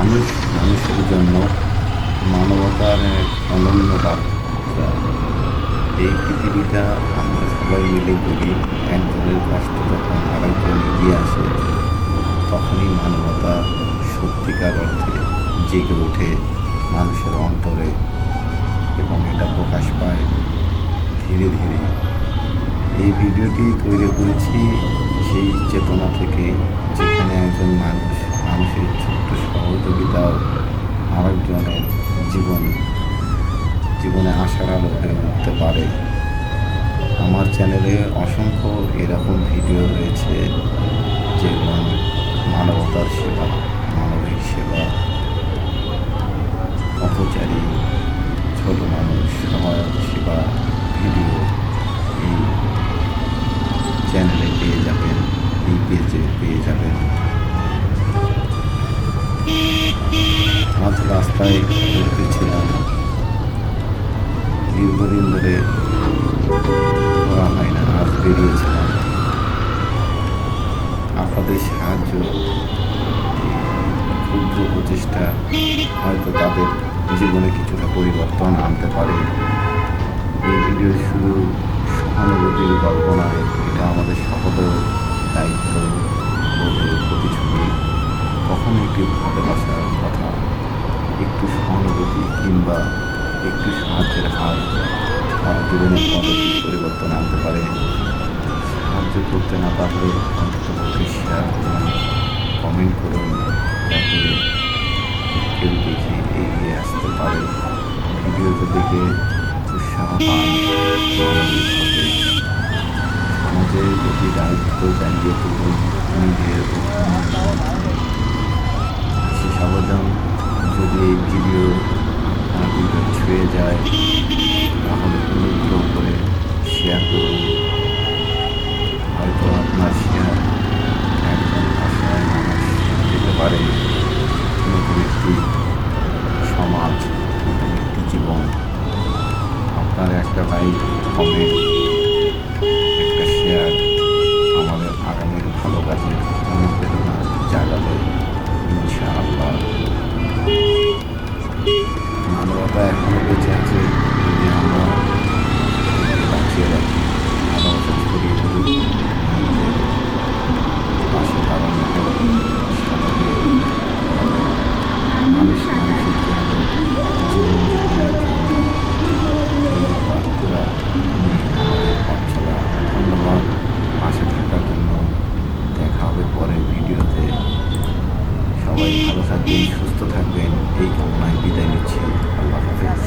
মানুষ, মানুষের জন্য মানবতার এক এই পৃথিবীটা আমরা সবাই মিলে বলি একজনের কষ্ট যখন আরেকজন এগিয়ে আসে, তখনই মানবতা সত্যিকার অর্থে জেগে ওঠে মানুষের অন্তরে এবং এটা প্রকাশ পায় ধীরে ধীরে। এই ভিডিওটি তৈরি করেছি সেই চেতনা থেকে, যেখানে একজন মানুষ, মানুষের ছোট্ট সহযোগিতাও আরেকজনের জীবন, জীবনে আশার আলো হয়ে উঠতে পারে। আমার চ্যানেলে অসংখ্য এরকম ভিডিও রয়েছে, যেগুলো মানবতার সেবা মানবিক সেবা। অপচারী ছোট মানুষ, সহায়ক সেবা, ভিডিও, এই আজ রাস্তায় ঘুরতেছিলাম দীর্ঘদিন ধরে করা হয় না, আজ বেরিয়েছিলাম। আপনাদের সাহায্য ক্ষুদ্র প্রচেষ্টা হয়তো তাদের জীবনে কিছুটা পরিবর্তন আনতে পারে। এই ভিডিও শুধু সহানুভূতির গল্প নয় এটা আমাদের সকলের দায়িত্ব বোধের প্রতিচ্ছবি। কখনো একটি সহানুভূতি কিংবা একটু সাহায্যের হাত আমার জীবনের পদ্ধতি পরিবর্তন আনতে পারে, সাহায্য করতে না পারলে অন্তত পক্ষে শেয়ার করুন কমেন্ট করুন, যাতে কেউ দেখে এগিয়ে আসতে পারে। ভিডিওতে দেখে উৎসাহ পান সমাজের প্রতি দায়িত্ব জানিয়ে তুলুন, নিজের আবেদন, যদি এই ভিডিও ভিডিও ছুঁয়ে যায়, তাহলে অনুগ্রহ করে শেয়ার করুন হয়তো আপনার শেয়ার একজন অসহায় মানুষ দিতে পারে। নতুন একটি সমাজ নতুন একটি জীবন। আপনার একটা লাইক কমেন্ট আপনি সুস্থ থাকবেন। এই কামনায় বিদায় নিচ্ছি। আল্লাহ হাফেজ।